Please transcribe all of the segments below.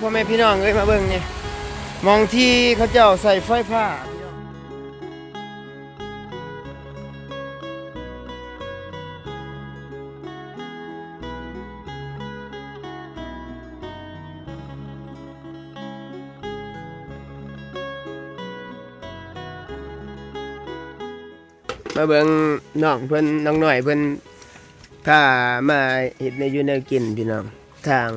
พ่อแม่พี่น้องเอ้ยมาเบิ่งนี่มองที่เขาเจ้าใส่ไฟผ้ามาเบิ่งน้องเพิ่นน้องหน่อยเพิ่นพามาเฮ็ดในอยู่แนกินพี่น้องทาง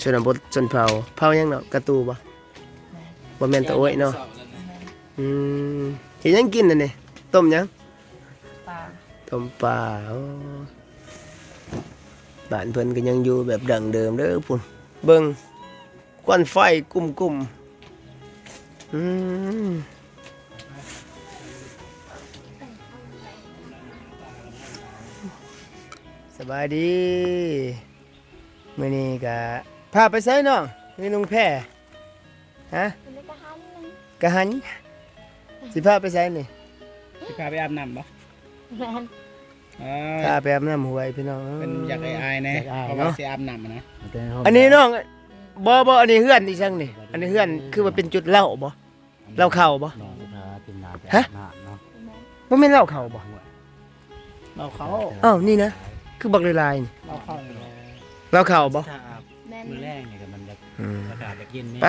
ชนบทชนเผ่าเผ่าหยังเนาะกระตูบ่บ่แม่นตะโอ้ยเนาะอืมเฮ็ดหยังกินนั่นนี่ต้มหยังปลาต้มปลาโอ้บ้านเพิ่นก็ยังอยู่แบบดั้งเดิมเด้อพุ่นเบิ่งควันไฟกุ่มๆอืมสบายดีมื้อนี้ก็ พาไปไสน้องนี่ลุงแพร่ฮะเป็นกระหันหนึ่งกะหันสิพาไปไสนี่สิพาไปอาบน้ำบ่แมนเอพาอไปอาบน้ำห้วยพี่น้องเป็นอยากอายๆนะอยากอายเพราะเนาะว่าสิอาบน้ำอะนะอันนี้น้องบ่บ่อันนี้เฮือนอีจังนี่ อันนี้เฮือนคือว่าเป็นจุดเหล้าบ่เหล้าเข่าบ่ฮะบ่แม่นเหล้าเข่าบ่เราเขาอ้าวนี่นะคือบักลายๆนี่เราเข้าเลยเหล้าเข่าบ่ถ้าอาบแมนมือแรกเนี่ยก็มันจะอืม อากาศจะเย็นนี่ไป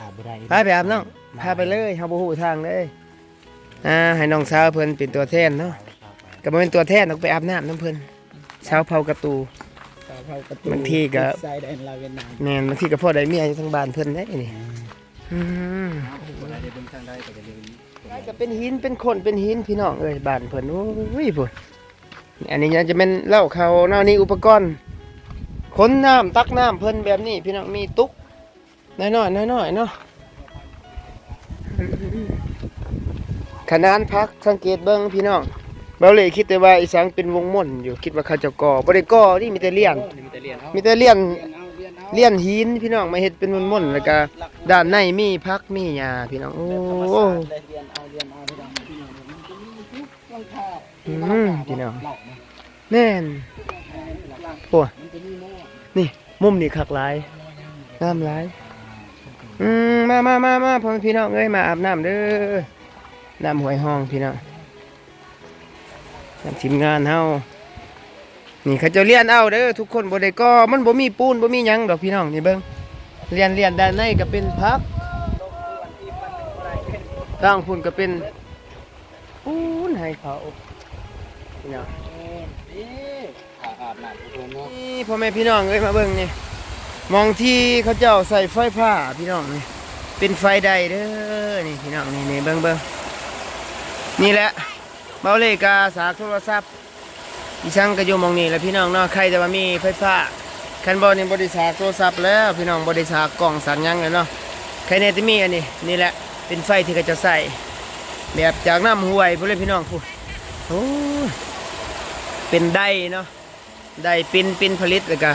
อาบบ่ได้พาไปอาบน้องพาไปเลยเฮาบ่ฮู้ทางเลยอ่าให้น้องสาวเพิ่นเป็นตัวแทนเนาะก็บ่เป็นตัวแทนต้องไปอาบน้ำน้ำเพิ่นชาวเผากระตู สาวเข้าประตูบางทีก็ ใส่แดนลาวเวียดนามแม่นบางทีก็พ่อได้เมียอยู่ทางบ้านเพิ่นได้นี่อืมบ่ได้เบิ่งทางใดก็จะลืมก็เป็นหินเป็นคนเป็นหินพี่น้องเอ้ยบ้านเพิ่นโอ้ยพุ่นอันนี้ยังจะเป็นเหล้าเขาเนาะนี่อุปกรณ์ ขนน้ำตักน้ำเพิ่นแบบนี้ พี่น้องมีตุ๊กน้อยๆน้อยๆเนาะขนานพักสังเกตเบิ่งพี่น้องเบาเลยคิดแต่ว่าอีสังเป็นวงม่นอยู่คิดว่าเขาจะก่อบ่ได้ก่อนี่มีแต่เลี้ยงมีแต่เรียนมีแต่เลี้ยนเลี้ยงหินพี่น้องมาเฮ็ดเป็นม่นแล้วก็ด้านในมีพักมีหญ้าพี่น้องโอ้แบบธรรมชาติเลยเรียนเอาเรียนเอาพี่น้องพี่น้องมันจะมีทุกหลังคาอืมพี่น้องแน่นหลักโอ้ นี่มุมนี่คักหลายงามหลายอืมมามามามาพ่อพี่น้องเอ้ยมาอาบน้ำเด้อน้ำหวยห้องพี่น้องน้ำทีมงานเฮานี่เขาจะเรียนเอาเด้อทุกคนบ่ได้ก็มันบ่มีปูนบ่มีหยังดอกพี่น้องนี่เบิ่งเรียนเรียนด้านในก็เป็นพักร่างพุ่นก็เป็นปูนให้เขาพี่น้อง นี่อาบน้ำทุกคนเนาะ นี่ พ่อแม่พี่น้องเอ้ยมาเบิ่งนี่มองที่เขาเจ้าใส่ไฟผ้าพี่น้องนี่เป็นไฟใดเด้อนี่พี่น้องนี่นี่เบิ่งเบิ่งนี่แหละเบาเลกาสาโทรศัพท์อีช่างก็อยู่มองนี่แหละพี่น้องเนาะใครจะมามีไฟฟ้าคันบอลนี่บริษัทโทรศัพท์แล้วพี่น้องบริษัทกล่องสัญญาณเลยเนาะใครเนี่ยจะมีอันนี้นี่แหละเป็นไฟที่เขาจะใส่แบบจากน้ำห้วยพวกเลยพี่น้องพูดโอ้เป็นได้เนาะ ได้ปินปินผลิตแล้วก็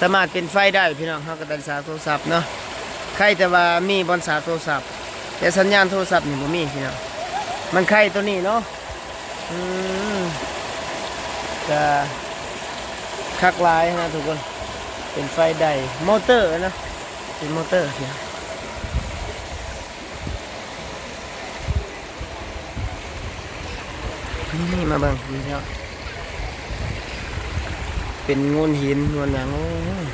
สามารถเป็นไฟได้พี่น้องเขาก็ตันสายโทรศัพท์เนาะใครแต่ว่ามีบอลสายโทรศัพท์ แต่สัญญาณโทรศัพท์นี่บ่มีพี่น้องมันใครตัวนี้เนาะอืมก็คักลายนะทุกคนเป็นไฟได้มอเตอร์นะเป็นมอเตอร์พี่น้องนี่มาบิ่งนี่เนาะ เป็นงูนหินงูนหยังโอ้ย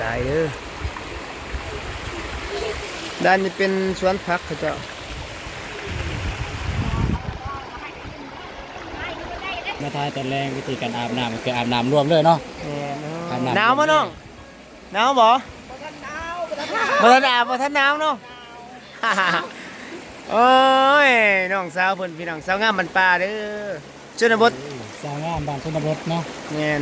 หลายเด้อด้านนี้เป็นสวนผักเขาเจ้ามาทายตอนแรกวิธีการอาบน้ำก็คืออาบน้ำรวมเลยเนาะแหน่เนาะอาบน้ำหนาวมั้น้องหนาวบ่บ่ทันหนาวบ่ทันหนาวบ่ทันหนาวเนาะโอ้ยน้องสาวเพิ่นพี่น้องสาวงามมันป่าเด้อ ชนบทสร้างงานบ้านชนบทเนาะแม่น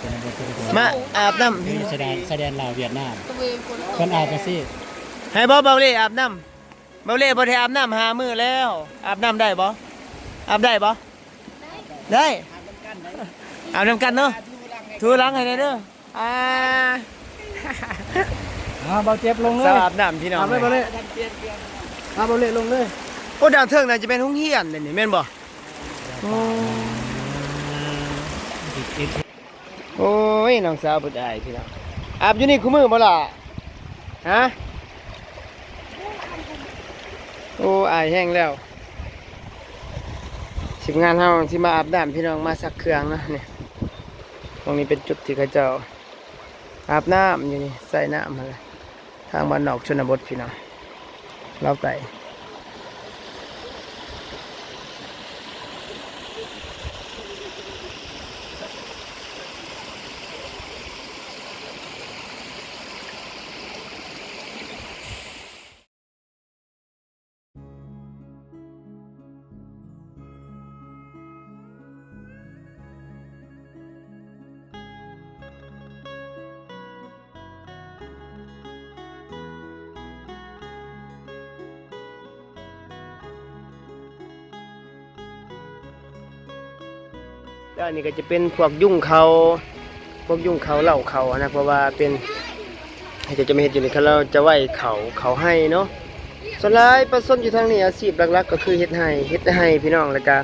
ชนบทชนบทมาอาบน้ำนี่แสดงแสดงลาวเวียดนามตะเวนคนเพิ่นอาบจังซี่ให้บ่เบาเล่อาบน้ำเบาเล่บ่ได้อาบน้ำหามื้อแล้ว อาบน้ำได้บ่อาบได้บ่ได้อาบน้ำกันเนาะทูหลังให้ได้เด้ออ่าอ่าเบาเจ็บลงเลสาวยอาบน้ำพี่น้องอาบเลยเบาเลยอาบเบาเลยลงเลยโอ้ดาวเทิงน่าจะเป็นห้องเฮียนเดี๋ยวนี่แม่นบ่ โอ้ยน้องสาวบ่ได้พี่น้องอาบอยู่นี่คู่มือบ่ล่ะฮะโอ้อายแห้งแล้วสิบงานเฮาสิมาอาบน้ำพี่น้องมาสักเครื่องนะเนี่ยตรงนี้เป็นจุดที่เขาเจ้าอาบน้ำอยู่นี่ใส่น้ำมาเลยทางบ้านนอกชนบทพี่น้องเราไก่ แล้วอันนี้ก็จะเป็นพวกยุ่งเขาพวกยุ่งเขาเหล่าเขานะเพราะว่าเป็นให้จะจะไม่เห็นอยู่ในเขาเราจะไหวเขาเขาให้เนาะส่วนหลายประสนอยู่ทางนี้อาชีพหลักๆ ก็คือเฮ็ดให้เฮ็ดให้พี่น้องแล้วก็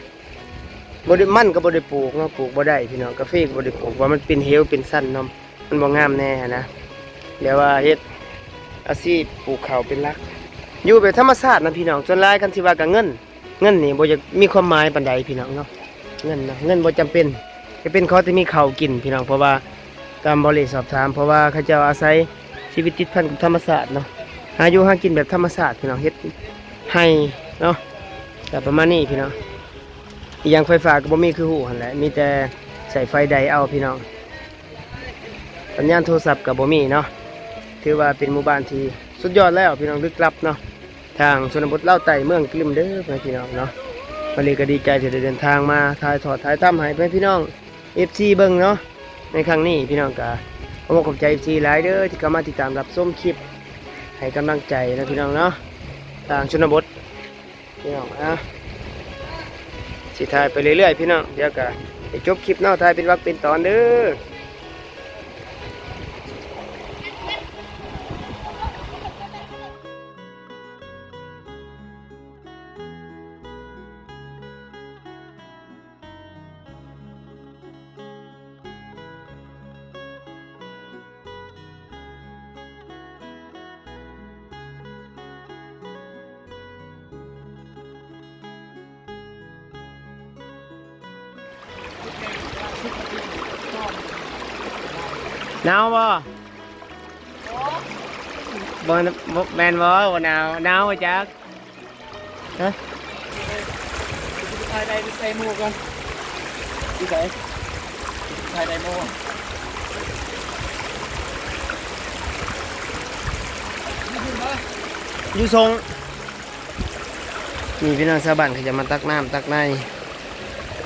บ่ได้มั่นก็บ่ได้ปลูกเนาะปลูกบ่ได้พี่น้องกาแฟก็บ่ได้ปลูกว่ามันเป็นเหวเป็นสั้นเนาะมันบ่งามแน่นะเดี๋ยวว่าเฮ็ดอาชีพปลูกเขาเป็นหลัก อยู่แบบธรรมชาตินะพี่น้องส่วนหลายคันสิว่าก็เงิน เงินนี่บ่อยากมีความหมายปานใดพี่น้องเนาะ เงินนะเงินบ่จำเป็นจะเป็นเขาที่มีข้าวกินพี่น้องเพราะว่าตามบริสอบถาม เพราะว่าเขาเจ้าอาศัยชีวิตติดพันกับธรรมศาสตร์เนาะหาอยู่หากินแบบธรรมศาสตร์พี่น้องเฮ็ดให้เนาะแต่ประมาณนี้พี่น้องอีกอย่างไฟฟ้าก็บ่มีคือหูหันแหละมีแต่ใส่ไฟใดเอาพี่น้องสัญญาณโทรศัพท์ก็บ่มีเนาะถือว่าเป็นหมู่บ้านที่สุดยอดแล้วพี่น้องลึกลับเนาะทางชนบทเล่าไต่เมืองกลิมเด้อพี่น้องเนาะ วันนี้ก็ดีใจที่ได้เดินทางมาถ่ายถอดถ่ายทำให้เพื่อนพี่น้อง FC เบิ่งเนาะในครั้งนี้พี่น้องก็ขอขอบใจ FC หลายเด้อที่เข้ามาติดตามรับชมคลิป ให้กำลังใจนะพี่น้องเนาะทางชนบทพี่น้องอะสิถ่ายไปเรื่อยๆพี่น้องเดี๋ยวก็ให้จบคลิปเนาะถ่ายเป็นวักเป็นตอนเด้อ หนาวบ่บ่บ่แมนบ่บ่หนาวหนาวบ่จักฮะถ่ายได้ใส่หมวกกันที่ไหนถ่ายได้หมวกอยู่ทรงนี่พี่น้องชาวบ้านเขาจะมาตักน้ำตักในเ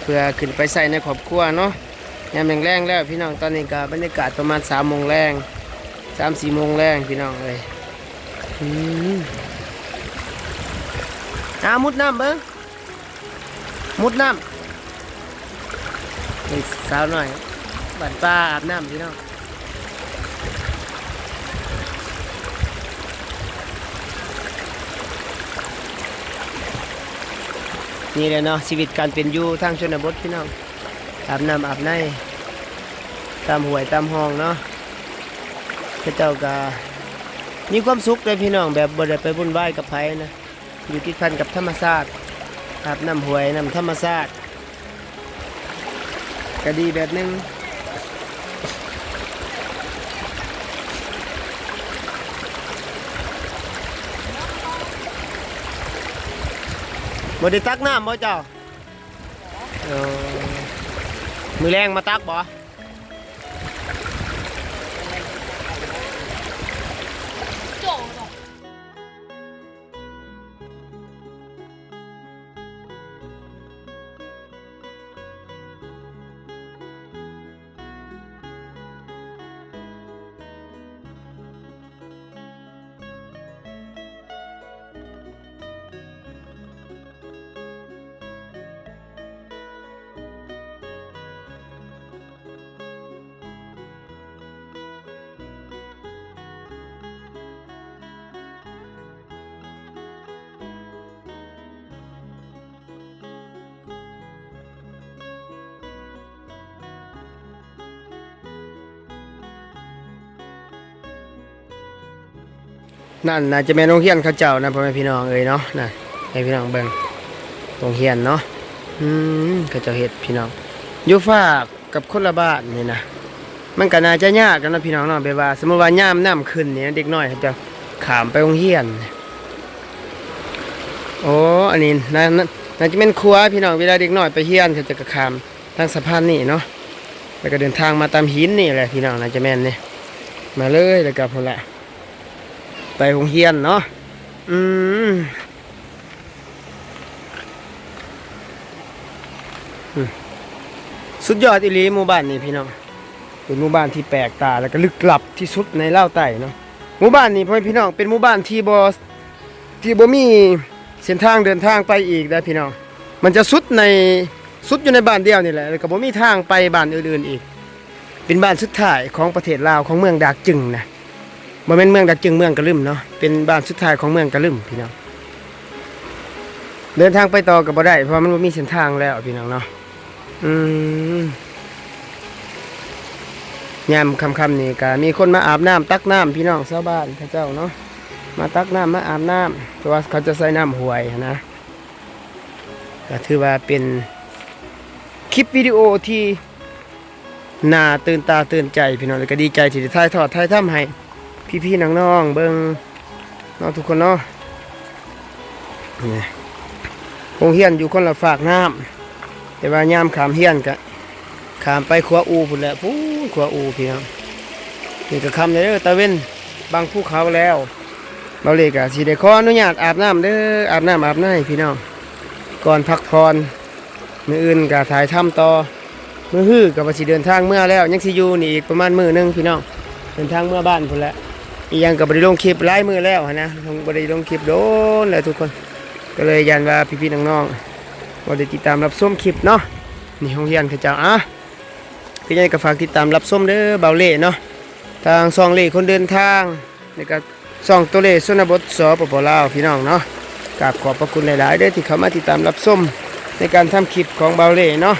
พื่อขึ้นไปใส่ในครอบครัวเนาะยามแรงแล้วพี่น้องตอนนี้ก็บรรยากาศประมาณสามโมงแรงสามสี่โมงแรงพี่น้องเลยอืมอามุดน้ำเบิ้งมุดน้ำนี่สาวหน่อยบัดป้าอาบน้ำพี่น้อง นี่แหละเนาะชีวิตการเป็นอยู่ทางชนบทพี่น้องอาบน้ำอาบในตามห่วยตามห้องเนาะพระเจ้าก็มีความสุขเลยพี่น้องแบบบ่ได้ไปวุ่นวายกับไผนะอยู่ที่พันกับธรรมชาติอาบน้ำห่วยน้ำธรรมชาติก็ดีแบบนึง บ่ได้ตักน้ำบ่เจ้าเออมือแรงมาตักบ่ นั่นน่าจะแม่นโรงเรียนเขาเจ้านะพ่อแม่พี่น้องเอ้ยเนาะน่ะให้พี่น้องเบิ่งโรงเรียนเนาะอืมเขาเจ้าเฮ็ดพี่น้องอยู่ฝากกับคนละบ้านนี่นะมันก็น่าจะยากกันนะพี่น้องเนาะแบว่า สมมุติว่ายามน้ำขึ้นเนี่ยเด็กน้อยเขาจะขามไปโรงเรียนโอ้อันนี้น่าน่าจะเป็นครัวพี่น้องเวลาเด็กน้อยไปเรียนเขาจะกระขามทางสะพานนี่เนาะแล้วก็เดินทางมาตามหินนี่แหละพี่น้องน่าจะแม่นเนี่ยมาเลยแล้วก็พอละ ไปโรงเรียนเนาะอืมสุดยอดอีหลีหมู่บ้านนี่พี่น้องเป็นหมู่บ้านที่แปลกตาแล้วก็ลึกลับที่สุดในเล่าวไต่เนาะหมู่บ้านนี่พ่อแม่พี่น้องเป็นหมู่บ้านที่บ่ที่บมีเส้นทางเดินทางไปอีกได้พี่น้องมันจะสุดในสุดอยู่ในบ้านเดียวนี่แหละแล้วก็บ่มีทางไปบ้านอื่นๆอีก เป็นบ้านสุดท้ายของประเทศลาวของเมืองดากจึงนะ บ่แม่นเมืองดักจึงเมืองกระลึมเนาะเป็นบ้านสุดท้ายของเมืองกระลึมพี่น้องเดินทางไปต่อก็บ่ได้เพราะมันบ่มีเส้นทางแล้วพี่น้องเนาะอืมยามค่ำๆนี่ก็มีคนมาอาบน้ำตักน้ำพี่น้องชาวบ้านเขาเจ้าเนาะมาตักน้ำมาอาบน้ำเพราะว่าเขาจะใส่น้ำห้วยนะก็ถือว่าเป็นคลิปวิดีโอที่น่าตื่นตาตื่นใจพี่น้องแล้วก็ดีใจที่ได้ถ่ายทอดถ่ายทำให้ พี่ๆน้องๆเบิ่งน้องทุกคนเนาะนี่โรงเฮียนอยู่คนละฝากน้ำแต่ว่ายามขามเฮียนกะขามไปขัวอูพุ่นแหละพูนขัวอูพี่น้องนี่ก็คำเด้อตะเว้นบางภูเขาแล้วเราเลยกะสิได้ขออนุญาตอาบน้ำเด้ออาบน้ำอาบน้ำพี่น้องก่อนพักผ่อนมื้ออื่นกะถ่ายทำต่อมือฮื้อกับว่าสิเดินทางเมื่อแล้วยังสิอยู่นี่อีกประมาณมือหนึงพี่น้องเดินทางเมื่อบ้านพุ่นแหละ อียังกับบริลงคลิปไล่มือแล้วนะลงบริลงคลิปโดนแล้วทุกคน ก็เลยยันว่าพี่ๆน้องๆบริติดตามรับชมคลิปเนาะนี่ห้องเรียนเขาเจ้าอะพี่ใหญ่ก็ฝากติดตามรับชมเด้อเบาเล่เนาะทางซองเล่คนเดินทางแล้วก็ซองตัวเล่สุนบทสปปลาวพี่น้องเนาะกราบขอบพระคุณหลายๆเด้อที่เข้ามาติดตามรับชมในการทำคลิปของเบาเล่เนาะ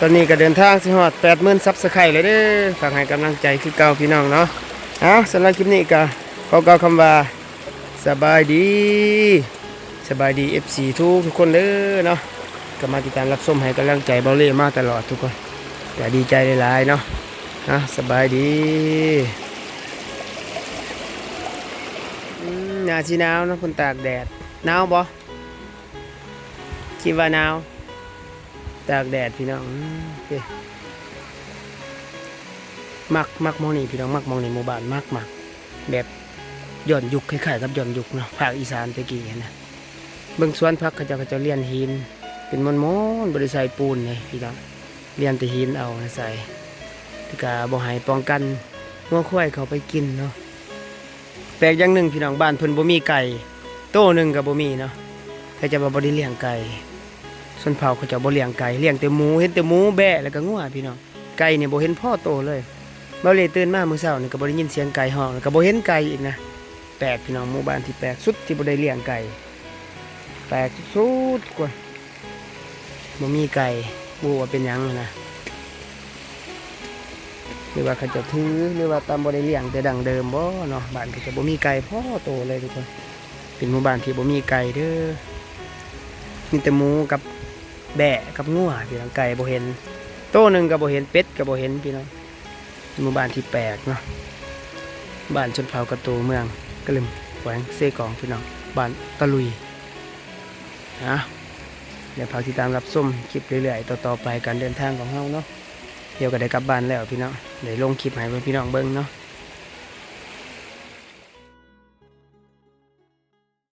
ตอนนี้ก็เดินทางสิฮอด80,000ซับสไครต์เลยเด้อฝากให้กำลังใจคือเก่าพี่น้องเนาะ เอาสำหรับคลิปนี้ก็ขอกล่าวคำว่าสบายดีสบายดี FC ทุกทุกคนเด้อเนาะก็มาติดตามรับชมให้กำลังใจเบาเล่มาตลอดทุกคนก็ดีใจหลายๆเนาะนะสบายดีหนาสิหนาวนะคนตากแดดหนาวบ่คิดว่าหนาว ตากแดดพี่น้องอื มักมักมองนี่พี่น้องมักมองในหมู่บ้านมักมักแบบย้อนยุคคล้ายๆกับย้อนยุคเนาะภาคอีสานตะกี้นะเบิ่งสวนพักเขาจะเขาจะเลียนหิน เป็นมอนมอนบริใส่ปูนเลยพี่น้องเลียนแต่หินเอานะใส่ที่กาบ่ให้ป้องกันงัวควายเขาไปกินเนาะแปลกอย่างหนึ่งพี่น้องบ้านเพิ่นบ่มีไก่ โต้หนึ่งกับบ่มีเนาะเขาจะบ่บ่ได้เลี้ยงไก่ส่วนเผาเขาจะบ่เลี้ยงไก่เลี้ยงแต่หมูเห็นแต่หมูแบะแล้วก็งัวพี่น้องไก่เนี่ยบ่เห็นพ่อโตเลย เมื่อเลยตื่นมามื้อเช้านี่ก็บ่ได้ยินเสียงไก่ฮ้องแล้วก็บ่เห็นไก่อีกนะแปลกพี่น้องหมู่บ้านที่แปลกสุดที่บ่ได้เลี้ยงไก่แปลกสุดกว่าบ่มีไก่บ่ว่าเป็นหยังนะหรือว่าเขาจะถือหรือว่าตามบ่ได้เลี้ยงแต่ดังเดิมบ่เนาะบ้านเขาจะบ่มีไก่พ่อโตเลยทุกคนเป็นหมู่บ้านที่บ่มีไก่เด้อมีแต่หมูกับแบะกับงัวพี่น้องไก่บ่เห็นโตหนึ่งกับบ่เห็นเป็ดกับบ่เห็นพี่น้อง หมู่บ้านที่แปลกเนาะบ้านชนเผ่ากระตูเมืองกระลึมแขวงเซกองพี่น้องบ้านตะลุยนะเดี๋ยวพาติดตามรับส้มคลิปเรื่อยๆต่อๆไปการเดินทางของเฮาเนาะเดี๋ยวก็ได้กลับบ้านแล้วพี่น้องเดี๋ยวลงคลิปให้พี่น้องเบิ่งเนาะ